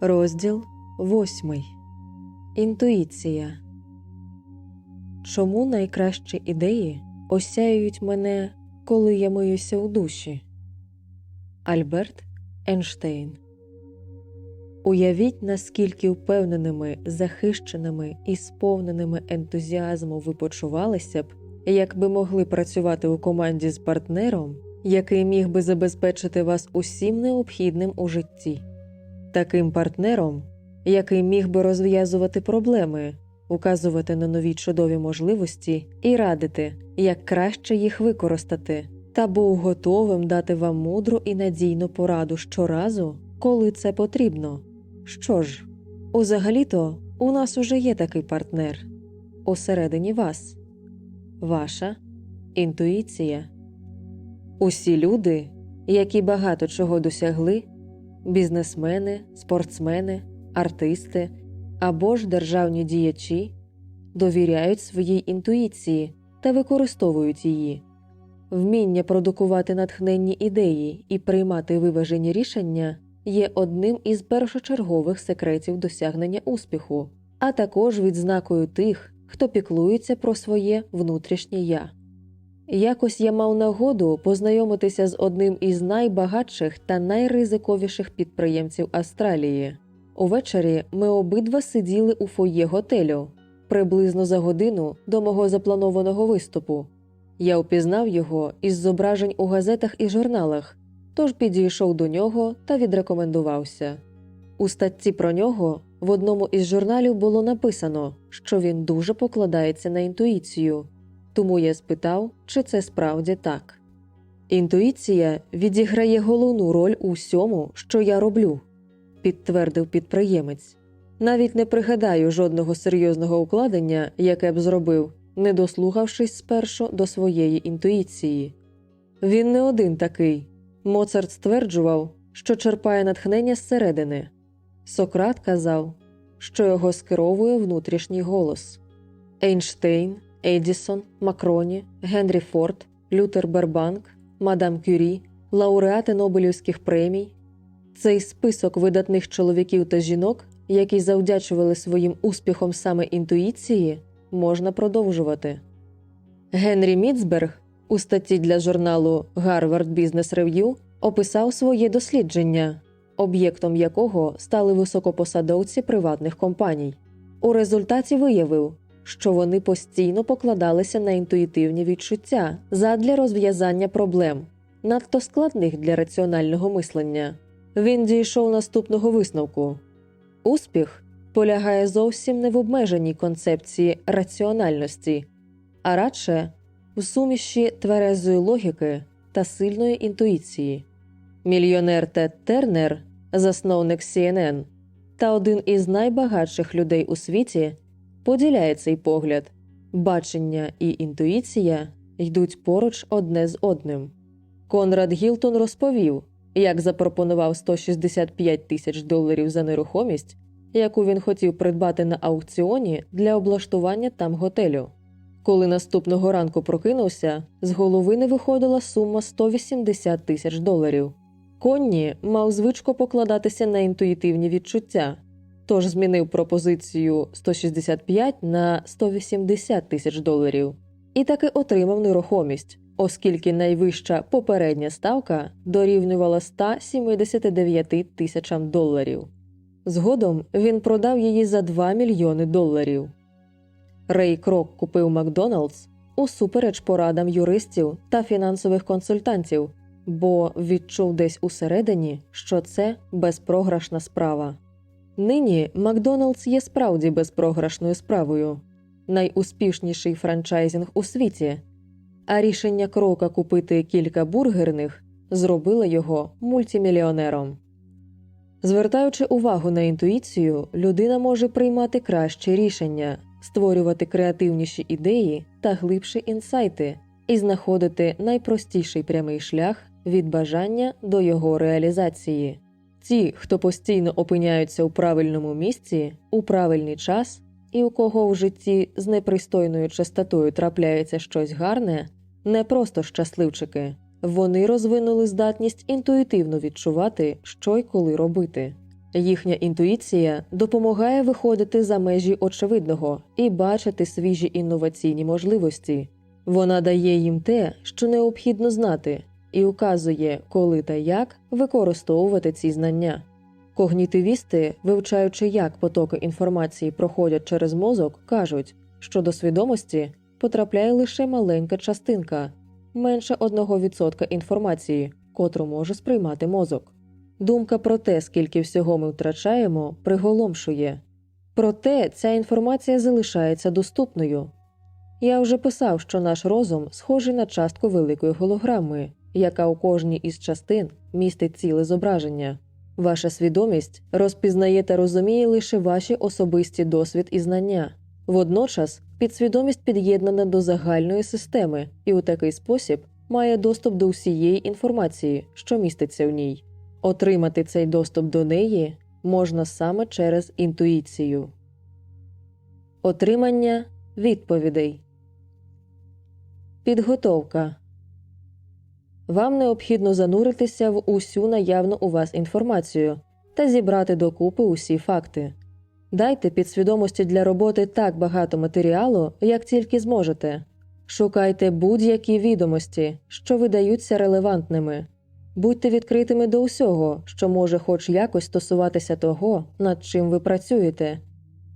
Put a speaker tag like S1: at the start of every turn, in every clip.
S1: Розділ восьмий. Інтуїція. Чому найкращі ідеї осяюють мене, коли я миюся у душі? Альберт Ейнштейн. Уявіть, наскільки впевненими, захищеними і сповненими ентузіазму ви почувалися б, якби могли працювати у команді з партнером, який міг би забезпечити вас усім необхідним у житті таким партнером, який міг би розв'язувати проблеми, указувати на нові чудові можливості і радити, як краще їх використати, та був готовим дати вам мудру і надійну пораду щоразу, коли це потрібно. Що ж, узагалі-то у нас уже є такий партнер усередині вас, ваша інтуїція. Усі люди, які багато чого досягли, бізнесмени, спортсмени, артисти або ж державні діячі довіряють своїй інтуїції та використовують її. Вміння продукувати натхненні ідеї і приймати виважені рішення є одним із першочергових секретів досягнення успіху, а також відзнакою тих, хто піклується про своє внутрішнє я. Якось я мав нагоду познайомитися з одним із найбагатших та найризиковіших підприємців Австралії. Увечері ми обидва сиділи у фоє готелю приблизно за годину до мого запланованого виступу. Я упізнав його із зображень у газетах і журналах, тож підійшов до нього та відрекомендувався. У статті про нього в одному із журналів було написано, що він дуже покладається на інтуїцію. Тому я спитав, чи це справді так. Інтуїція відіграє головну роль у всьому, що я роблю, підтвердив підприємець. Навіть не пригадаю жодного серйозного укладення, яке б зробив, не дослухавшись спершу до своєї інтуїції. Він не один такий. Моцарт стверджував, що черпає натхнення зсередини. Сократ казав, що його скеровує внутрішній голос. Ейнштейн Едісон, Макроні, Генрі Форд, Лютер Бербанк, Мадам Кюрі, лауреати Нобелівських премій. Цей список видатних чоловіків та жінок, які завдячували своїм успіхом саме інтуїції, можна продовжувати. Генрі Міцберг у статті для журналу Harvard Business Review описав своє дослідження, об'єктом якого стали високопосадовці приватних компаній. У результаті виявив, що вони постійно покладалися на інтуїтивні відчуття задля розв'язання проблем, надто складних для раціонального мислення. Він дійшов наступного висновку: успіх полягає зовсім не в обмеженій концепції раціональності, а радше в суміші тверезої логіки та сильної інтуїції. Мільйонер Тед Тернер, засновник CNN, та один із найбагатших людей у світі поділяє цей погляд. Бачення і інтуїція йдуть поруч одне з одним. Конрад Гілтон розповів, як запропонував 165 тисяч доларів за нерухомість, яку він хотів придбати на аукціоні для облаштування там готелю. Коли наступного ранку прокинувся, з голови не виходила сума 180 тисяч доларів. Конні мав звичку покладатися на інтуїтивні відчуття тож змінив пропозицію 165 на 180 тисяч доларів і таки отримав нерухомість, оскільки найвища попередня ставка дорівнювала 179 тисячам доларів. Згодом він продав її за 2 мільйони доларів. Рей Крок купив Макдоналдс усупереч порадам юристів та фінансових консультантів, бо відчув десь усередині, що це безпрограшна справа. Нині Макдоналдс є справді безпрограшною справою, найуспішніший франчайзинг у світі, а рішення крока купити кілька бургерних зробило його мультимільйонером. Звертаючи увагу на інтуїцію, людина може приймати кращі рішення, створювати креативніші ідеї та глибші інсайти і знаходити найпростіший прямий шлях від бажання до його реалізації. Ті, хто постійно опиняються у правильному місці, у правильний час, і у кого в житті з непристойною частотою трапляється щось гарне, не просто щасливчики, вони розвинули здатність інтуїтивно відчувати, що й коли робити. Їхня інтуїція допомагає виходити за межі очевидного і бачити свіжі інноваційні можливості. Вона дає їм те, що необхідно знати, і указує, коли та як використовувати ці знання. Когнітивісти, вивчаючи, як потоки інформації проходять через мозок, кажуть, що до свідомості потрапляє лише маленька частинка, менше 1% інформації, котру може сприймати мозок. Думка про те, скільки всього ми втрачаємо, приголомшує. Проте ця інформація залишається доступною. Я вже писав, що наш розум схожий на частку великої голограми, яка у кожній із частин містить ціле зображення. Ваша свідомість розпізнає та розуміє лише ваші особисті досвід і знання. Водночас підсвідомість під'єднана до загальної системи і у такий спосіб має доступ до всієї інформації, що міститься в ній. Отримати цей доступ до неї можна саме через інтуїцію. Отримання відповідей. Підготовка. Вам необхідно зануритися в усю наявну у вас інформацію та зібрати докупи усі факти. Дайте підсвідомості для роботи так багато матеріалу, як тільки зможете. Шукайте будь-які відомості, що видаються релевантними. Будьте відкритими до усього, що може хоч якось стосуватися того, над чим ви працюєте.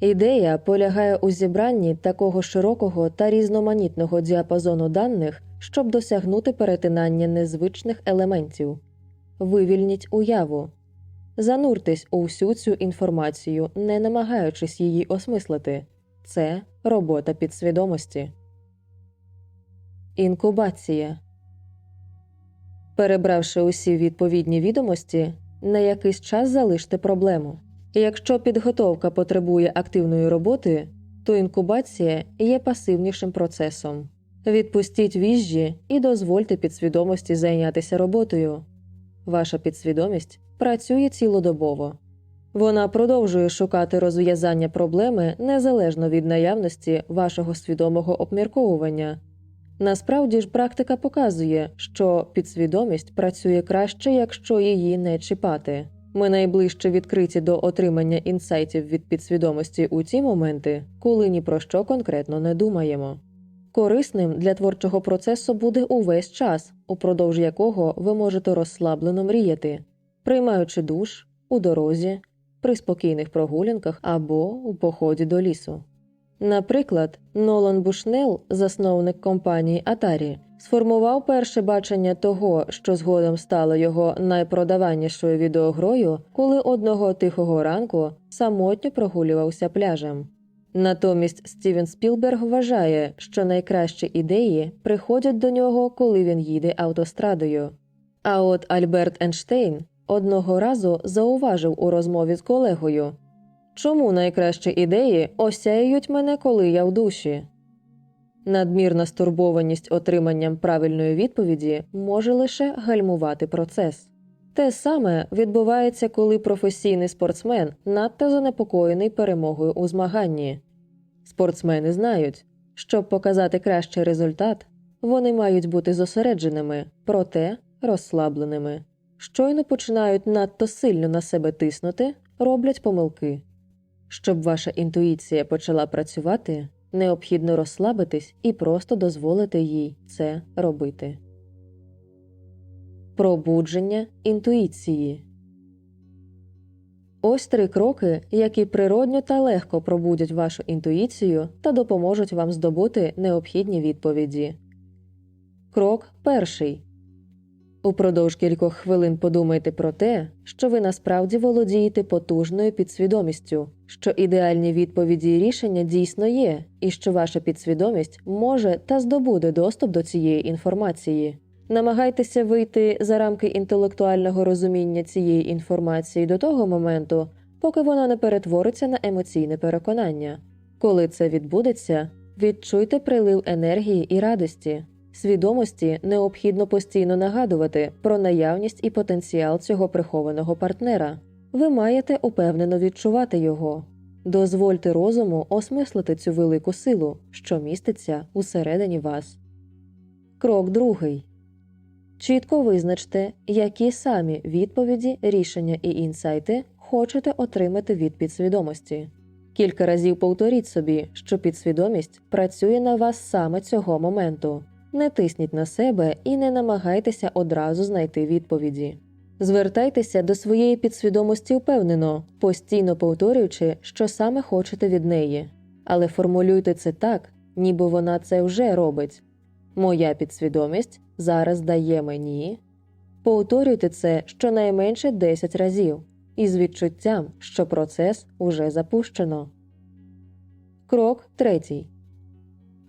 S1: Ідея полягає у зібранні такого широкого та різноманітного діапазону даних, щоб досягнути перетинання незвичних елементів. Вивільніть уяву. Зануртесь у всю цю інформацію, не намагаючись її осмислити. Це робота підсвідомості. Інкубація. Перебравши усі відповідні відомості, на якийсь час залиште проблему. Якщо підготовка потребує активної роботи, то інкубація є пасивнішим процесом. Відпустіть віжжі і дозвольте підсвідомості зайнятися роботою. Ваша підсвідомість працює цілодобово. Вона продовжує шукати розв'язання проблеми незалежно від наявності вашого свідомого обмірковування. Насправді ж практика показує, що підсвідомість працює краще, якщо її не чіпати. Ми найближче відкриті до отримання інсайтів від підсвідомості у ті моменти, коли ні про що конкретно не думаємо. Корисним для творчого процесу буде увесь час, упродовж якого ви можете розслаблено мріяти, приймаючи душ у дорозі, при спокійних прогулянках або у поході до лісу. Наприклад, Нолан Бушнел, засновник компанії Atari, сформував перше бачення того, що згодом стало його найпродаванішою відеогрою, коли одного тихого ранку самотньо прогулювався пляжем. Натомість Стівен Спілберг вважає, що найкращі ідеї приходять до нього, коли він їде автострадою. А от Альберт Ейнштейн одного разу зауважив у розмові з колегою. Чому найкращі ідеї осяюють мене, коли я в душі? Надмірна стурбованість отриманням правильної відповіді може лише гальмувати процес. Те саме відбувається, коли професійний спортсмен надто занепокоєний перемогою у змаганні. Спортсмени знають, щоб показати кращий результат, вони мають бути зосередженими, проте розслабленими. Щойно починають надто сильно на себе тиснути, роблять помилки. Щоб ваша інтуїція почала працювати, необхідно розслабитись і просто дозволити їй це робити. Пробудження інтуїції Ось три кроки, які природньо та легко пробудять вашу інтуїцію та допоможуть вам здобути необхідні відповіді. Крок перший. Упродовж кількох хвилин подумайте про те, що ви насправді володієте потужною підсвідомістю, що ідеальні відповіді і рішення дійсно є, і що ваша підсвідомість може та здобуде доступ до цієї інформації. Намагайтеся вийти за рамки інтелектуального розуміння цієї інформації до того моменту, поки вона не перетвориться на емоційне переконання. Коли це відбудеться, відчуйте прилив енергії і радості. Свідомості необхідно постійно нагадувати про наявність і потенціал цього прихованого партнера. Ви маєте упевнено відчувати його. Дозвольте розуму осмислити цю велику силу, що міститься усередині вас. Крок другий. Чітко визначте, які самі відповіді, рішення і інсайти хочете отримати від підсвідомості. Кілька разів повторіть собі, що підсвідомість працює на вас саме цього моменту. Не тисніть на себе і не намагайтеся одразу знайти відповіді. Звертайтеся до своєї підсвідомості впевнено, постійно повторюючи, що саме хочете від неї, але формулюйте це так, ніби вона це вже робить. Моя підсвідомість зараз дає мені. Повторюйте це щонайменше 10 разів із відчуттям, що процес уже запущено. Крок третій.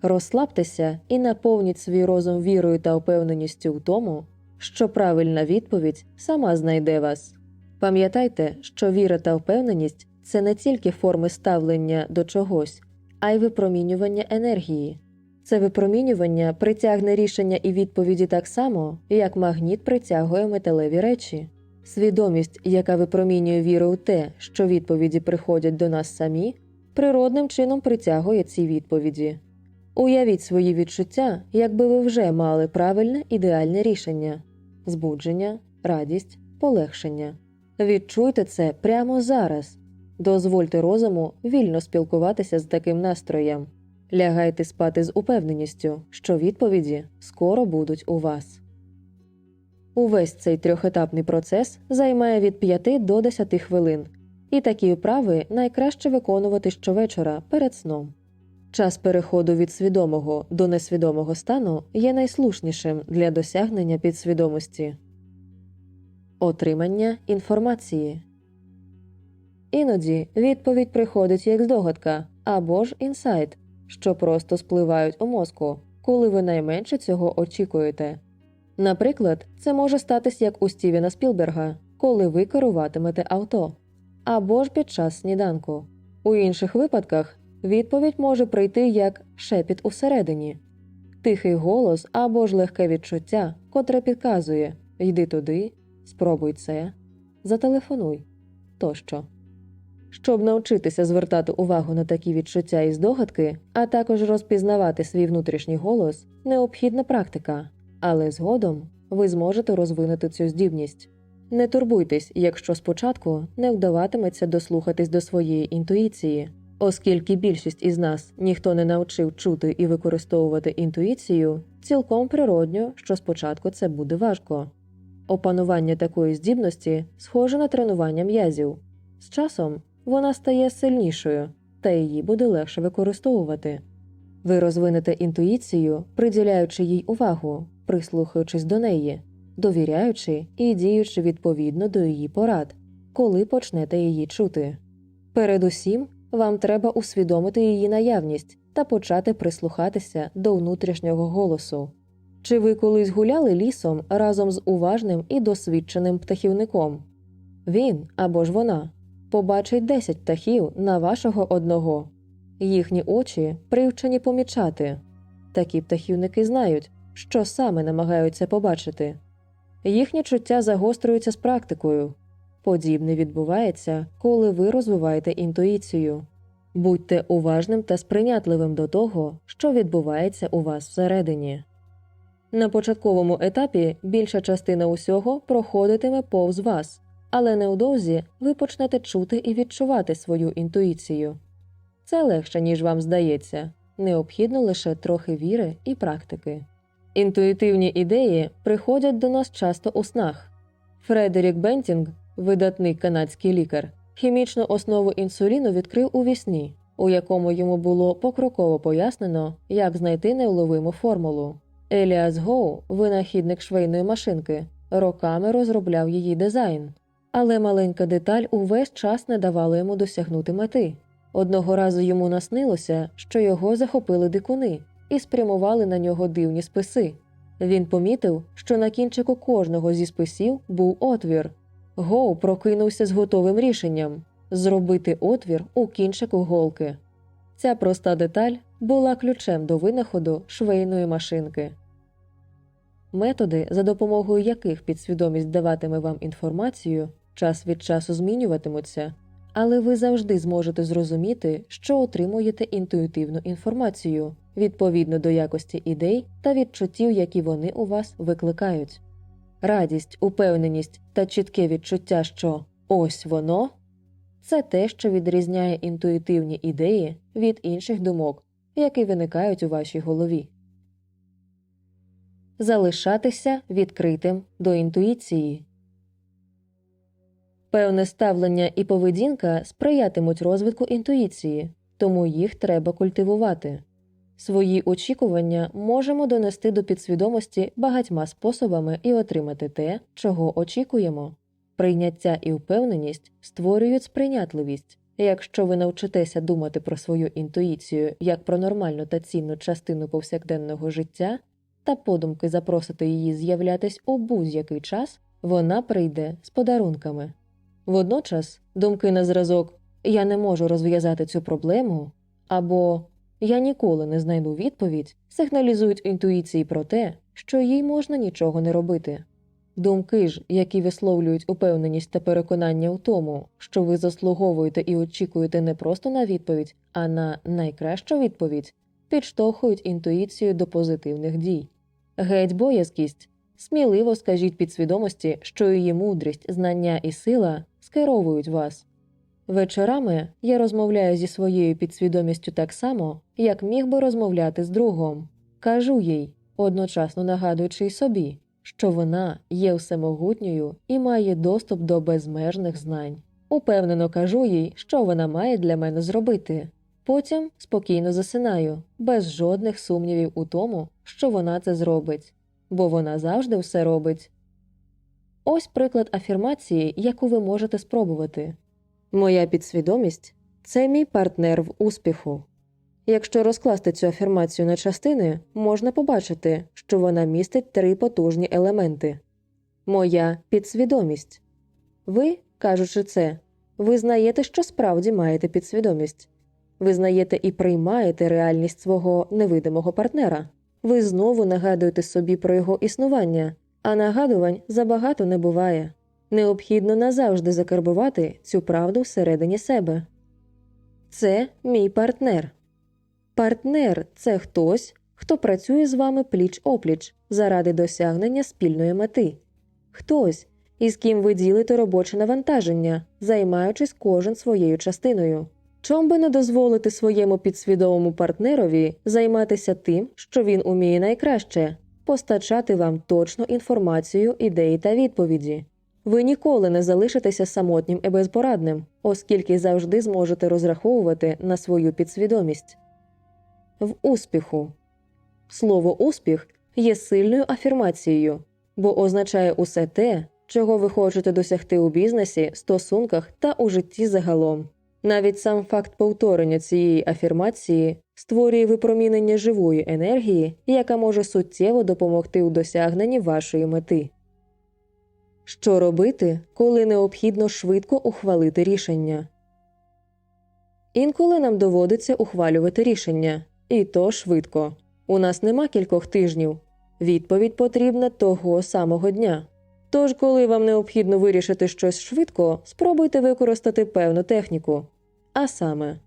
S1: Розслабтеся і наповніть свій розум вірою та впевненістю в тому, що правильна відповідь сама знайде вас. Пам'ятайте, що віра та впевненість це не тільки форми ставлення до чогось, а й випромінювання енергії. Це випромінювання притягне рішення і відповіді так само, як магніт притягує металеві речі. Свідомість, яка випромінює віру у те, що відповіді приходять до нас самі, природним чином притягує ці відповіді. Уявіть свої відчуття, якби ви вже мали правильне ідеальне рішення збудження, радість, полегшення. Відчуйте це прямо зараз. Дозвольте розуму вільно спілкуватися з таким настроєм. Лягайте спати з упевненістю, що відповіді скоро будуть у вас. Увесь цей трьохетапний процес займає від 5 до 10 хвилин, і такі вправи найкраще виконувати щовечора перед сном. Час переходу від свідомого до несвідомого стану є найслушнішим для досягнення підсвідомості. Отримання інформації іноді відповідь приходить як здогадка або ж інсайт, що просто спливають у мозку, коли ви найменше цього очікуєте. Наприклад, це може статись як у Стівена Спілберга, коли ви керуватимете авто, або ж під час сніданку. У інших випадках відповідь може прийти як шепіт усередині, тихий голос або ж легке відчуття, котре підказує йди туди, спробуй це, зателефонуй тощо. Щоб навчитися звертати увагу на такі відчуття і здогадки, а також розпізнавати свій внутрішній голос, необхідна практика, але згодом ви зможете розвинути цю здібність. Не турбуйтесь, якщо спочатку не вдаватиметься дослухатись до своєї інтуїції, оскільки більшість із нас ніхто не навчив чути і використовувати інтуїцію, цілком природньо, що спочатку це буде важко. Опанування такої здібності схоже на тренування м'язів. З часом вона стає сильнішою, та її буде легше використовувати. Ви розвинете інтуїцію, приділяючи їй увагу, прислухаючись до неї, довіряючи і діючи відповідно до її порад, коли почнете її чути. Передусім, вам треба усвідомити її наявність та почати прислухатися до внутрішнього голосу. Чи ви колись гуляли лісом разом з уважним і досвідченим птахівником? Він або ж вона побачить 10 птахів на вашого одного. Їхні очі привчені помічати. Такі птахівники знають, що саме намагаються побачити. Їхні чуття загострюються з практикою. Подібне відбувається, коли ви розвиваєте інтуїцію. Будьте уважним та сприйнятливим до того, що відбувається у вас всередині. На початковому етапі більша частина усього проходитиме повз вас, але невдовзі ви почнете чути і відчувати свою інтуїцію. Це легше, ніж вам здається, необхідно лише трохи віри і практики. Інтуїтивні ідеї приходять до нас часто у снах. Фредерік Бентінг, видатний канадський лікар, хімічну основу інсуліну відкрив у вісні, у якому йому було покроково пояснено, як знайти невловиму формулу. Еліас Гоу, винахідник швейної машинки, роками розробляв її дизайн, але маленька деталь увесь час не давала йому досягнути мети. Одного разу йому наснилося, що його захопили дикуни і спрямували на нього дивні списи. Він помітив, що на кінчику кожного зі списів був отвір. Гоу прокинувся з готовим рішенням зробити отвір у кінчику голки. Ця проста деталь була ключем до винаходу швейної машинки. Методи, за допомогою яких підсвідомість даватиме вам інформацію, час від часу змінюватимуться, але ви завжди зможете зрозуміти, що отримуєте інтуїтивну інформацію відповідно до якості ідей та відчуттів, які вони у вас викликають. Радість, упевненість та чітке відчуття, що ось воно це те, що відрізняє інтуїтивні ідеї від інших думок, які виникають у вашій голові. Залишатися відкритим до інтуїції. Певне ставлення і поведінка сприятимуть розвитку інтуїції, тому їх треба культивувати. Свої очікування можемо донести до підсвідомості багатьма способами і отримати те, чого очікуємо. Прийняття і впевненість створюють сприйнятливість. Якщо ви навчитеся думати про свою інтуїцію як про нормальну та цінну частину повсякденного життя, та подумки запросите її з'являтись у будь-який час, вона прийде з подарунками. Водночас думки на зразок Я не можу розв'язати цю проблему або Я ніколи не знайду відповідь сигналізують інтуїції про те, що їй можна нічого не робити. Думки ж, які висловлюють упевненість та переконання у тому, що ви заслуговуєте і очікуєте не просто на відповідь, а на найкращу відповідь, підштовхують інтуїцію до позитивних дій. Геть боязкість. Сміливо скажіть підсвідомості, що її мудрість, знання і сила скеровують вас. Вечорами я розмовляю зі своєю підсвідомістю так само, як міг би розмовляти з другом. Кажу їй, одночасно нагадуючи й собі, що вона є всемогутньою і має доступ до безмежних знань. Упевнено кажу їй, що вона має для мене зробити. Потім спокійно засинаю, без жодних сумнівів у тому, що вона це зробить, бо вона завжди все робить. Ось приклад афірмації, яку ви можете спробувати. Моя підсвідомість це мій партнер в успіху. Якщо розкласти цю афірмацію на частини, можна побачити, що вона містить три потужні елементи. Моя підсвідомість. Ви, кажучи це, визнаєте, що справді маєте підсвідомість. Визнаєте і приймаєте реальність свого невидимого партнера. Ви знову нагадуєте собі про його існування, а нагадувань забагато не буває. Необхідно назавжди закарбувати цю правду всередині себе. Це мій партнер. Партнер це хтось, хто працює з вами пліч опліч заради досягнення спільної мети, хтось, із ким ви ділите робоче навантаження, займаючись кожен своєю частиною. Чом би не дозволити своєму підсвідомому партнерові займатися тим, що він уміє найкраще, постачати вам точну інформацію, ідеї та відповіді. Ви ніколи не залишитеся самотнім і безпорадним, оскільки завжди зможете розраховувати на свою підсвідомість. В успіху слово успіх є сильною афірмацією, бо означає усе те, чого ви хочете досягти у бізнесі, стосунках та у житті загалом. Навіть сам факт повторення цієї афірмації створює випромінення живої енергії, яка може суттєво допомогти у досягненні вашої мети. Що робити, коли необхідно швидко ухвалити рішення? Інколи нам доводиться ухвалювати рішення, і то швидко. У нас нема кількох тижнів. Відповідь потрібна того самого дня. Тож, коли вам необхідно вирішити щось швидко, спробуйте використати певну техніку. А саме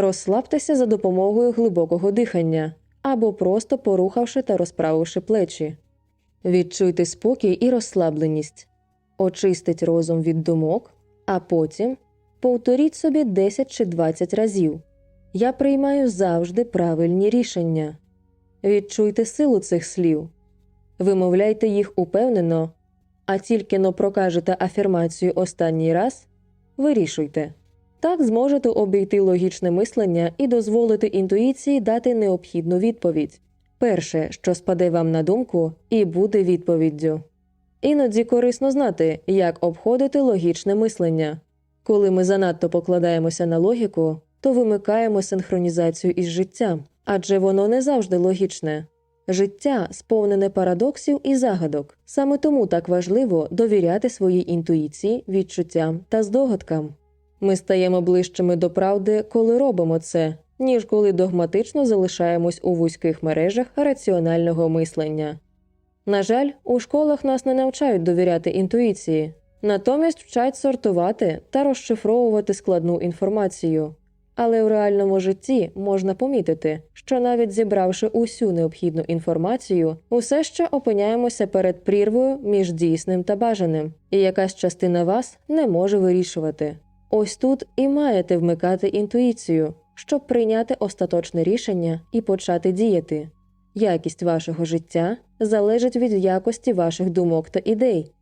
S1: розслабтеся за допомогою глибокого дихання або просто порухавши та розправивши плечі. Відчуйте спокій і розслабленість, очистить розум від думок, а потім повторіть собі 10 чи 20 разів. Я приймаю завжди правильні рішення. Відчуйте силу цих слів, вимовляйте їх упевнено, а тільки но прокажете афірмацію останній раз, вирішуйте. Так зможете обійти логічне мислення і дозволити інтуїції дати необхідну відповідь. Перше, що спаде вам на думку, і буде відповіддю. Іноді корисно знати, як обходити логічне мислення. Коли ми занадто покладаємося на логіку, то вимикаємо синхронізацію із життям, адже воно не завжди логічне. Життя сповнене парадоксів і загадок, саме тому так важливо довіряти своїй інтуїції, відчуттям та здогадкам. Ми стаємо ближчими до правди, коли робимо це, ніж коли догматично залишаємось у вузьких мережах раціонального мислення. На жаль, у школах нас не навчають довіряти інтуїції, натомість вчать сортувати та розшифровувати складну інформацію. Але в реальному житті можна помітити, що навіть зібравши усю необхідну інформацію, усе ще опиняємося перед прірвою між дійсним та бажаним, і якась частина вас не може вирішувати. Ось тут і маєте вмикати інтуїцію, щоб прийняти остаточне рішення і почати діяти. Якість вашого життя залежить від якості ваших думок та ідей.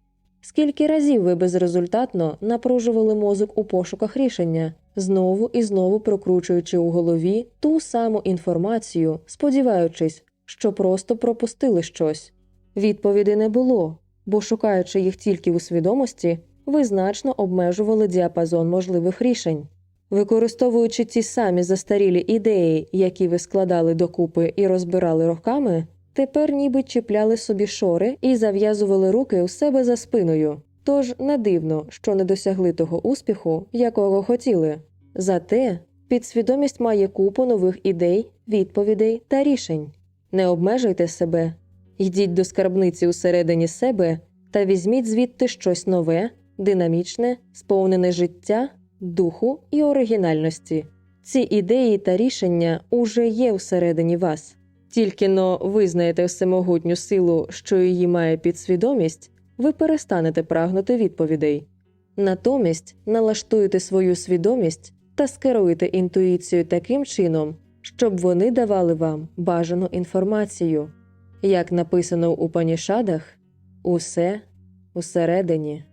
S1: Скільки разів ви безрезультатно напружували мозок у пошуках рішення, знову і знову прокручуючи у голові ту саму інформацію, сподіваючись, що просто пропустили щось. Відповіді не було, бо шукаючи їх тільки у свідомості, ви значно обмежували діапазон можливих рішень. Використовуючи ті самі застарілі ідеї, які ви складали докупи і розбирали роками, тепер ніби чіпляли собі шори і зав'язували руки у себе за спиною. Тож не дивно, що не досягли того успіху, якого хотіли. Зате підсвідомість має купу нових ідей, відповідей та рішень. Не обмежуйте себе, йдіть до скарбниці усередині себе та візьміть звідти щось нове, динамічне, сповнене життя, духу і оригінальності. Ці ідеї та рішення уже є всередині вас. Тільки но визнаєте всемогутню силу, що її має підсвідомість, ви перестанете прагнути відповідей. Натомість налаштуєте свою свідомість та скеруєте інтуїцію таким чином, щоб вони давали вам бажану інформацію. Як написано у панішадах, усе усередині.